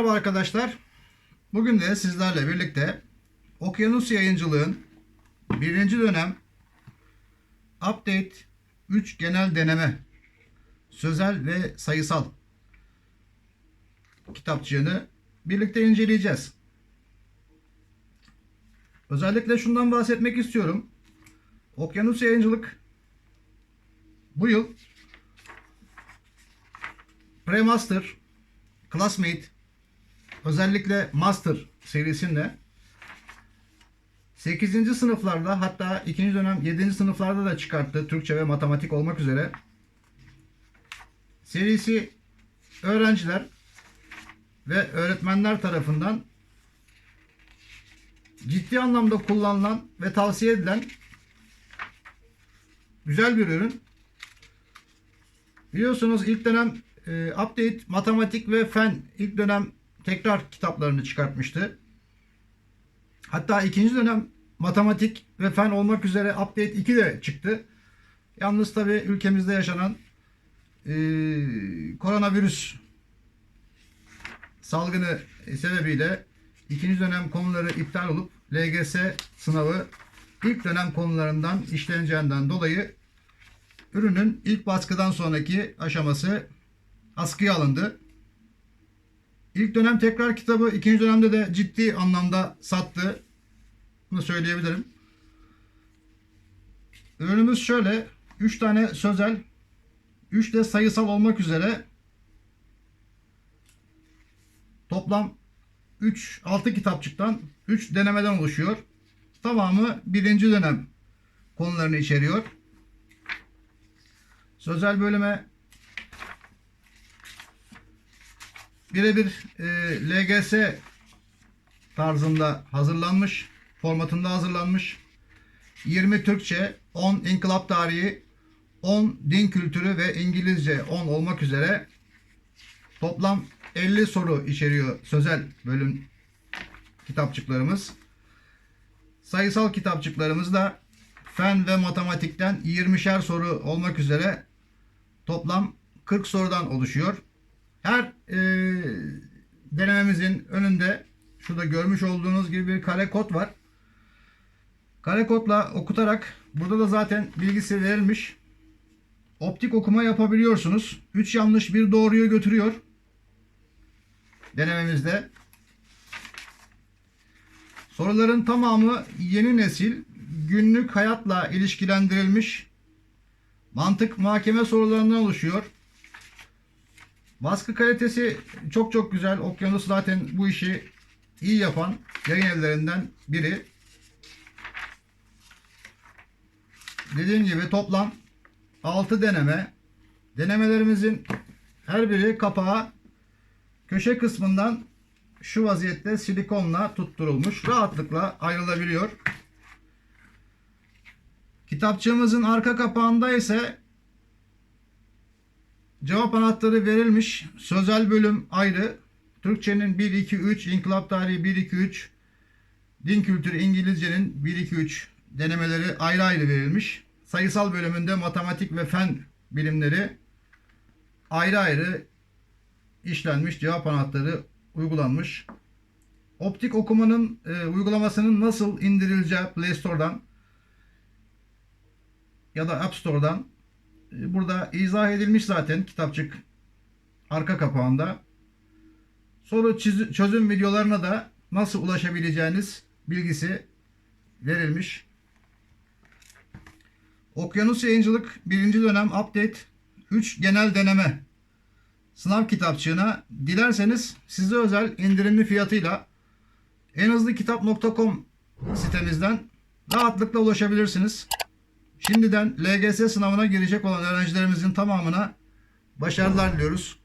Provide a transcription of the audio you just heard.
Merhaba arkadaşlar. Bugün de sizlerle birlikte Okyanus Yayıncılığın birinci dönem Update 3 genel deneme sözel ve sayısal kitapçığını birlikte inceleyeceğiz. Özellikle şundan bahsetmek istiyorum. Okyanus Yayıncılık bu yıl Pre-Master, Classmate, özellikle Master serisinde 8. sınıflarda hatta 2. dönem 7. sınıflarda da çıkarttı Türkçe ve matematik olmak üzere serisi öğrenciler ve öğretmenler tarafından ciddi anlamda kullanılan ve tavsiye edilen güzel bir ürün. Biliyorsunuz ilk dönem e, update matematik ve fen ilk dönem tekrar kitaplarını çıkartmıştı. Hatta ikinci dönem matematik ve fen olmak üzere update 2 de çıktı. Yalnız tabi ülkemizde yaşanan e, koronavirüs salgını sebebiyle ikinci dönem konuları iptal olup LGS sınavı ilk dönem konularından işleneceğinden dolayı ürünün ilk baskıdan sonraki aşaması askıya alındı. İlk dönem tekrar kitabı ikinci dönemde de ciddi anlamda sattı. Bunu söyleyebilirim. Ürünümüz şöyle. 3 tane sözel, 3 de sayısal olmak üzere toplam 3 6 kitapçıktan 3 denemeden oluşuyor. Tamamı birinci dönem konularını içeriyor. Sözel bölüme birebir e, LGS tarzında hazırlanmış, formatında hazırlanmış. 20 Türkçe, 10 İnkılap Tarihi, 10 Din Kültürü ve İngilizce 10 olmak üzere toplam 50 soru içeriyor sözel bölüm kitapçıklarımız. Sayısal kitapçıklarımız da fen ve matematikten 20'şer soru olmak üzere toplam 40 sorudan oluşuyor. Her e, denememizin önünde şurada görmüş olduğunuz gibi bir kare kod var. Kare kodla okutarak burada da zaten bilgisi verilmiş. Optik okuma yapabiliyorsunuz. 3 yanlış bir doğruyu götürüyor. Denememizde. Soruların tamamı yeni nesil günlük hayatla ilişkilendirilmiş mantık muhakeme sorularından oluşuyor. Baskı kalitesi çok çok güzel. Okyanus zaten bu işi iyi yapan yayın evlerinden biri. Dediğim gibi toplam 6 deneme. Denemelerimizin her biri kapağı köşe kısmından şu vaziyette silikonla tutturulmuş. Rahatlıkla ayrılabiliyor. Kitapçığımızın arka kapağında ise cevap anahtarı verilmiş. Sözel bölüm ayrı. Türkçenin 1 2 3, İnkılap tarihi 1 2 3, din kültürü İngilizcenin 1 2 3 denemeleri ayrı ayrı verilmiş. Sayısal bölümünde matematik ve fen bilimleri ayrı ayrı işlenmiş. Cevap anahtarı uygulanmış. Optik okumanın e, uygulamasının nasıl indirileceği Play Store'dan ya da App Store'dan burada izah edilmiş zaten kitapçık arka kapağında. Soru çözüm videolarına da nasıl ulaşabileceğiniz bilgisi verilmiş. Okyanus Yayıncılık 1. dönem update 3 genel deneme sınav kitapçığına dilerseniz size özel indirimli fiyatıyla enhızlыкitap.com sitemizden rahatlıkla ulaşabilirsiniz. Şimdiden LGS sınavına girecek olan öğrencilerimizin tamamına başarılar diliyoruz.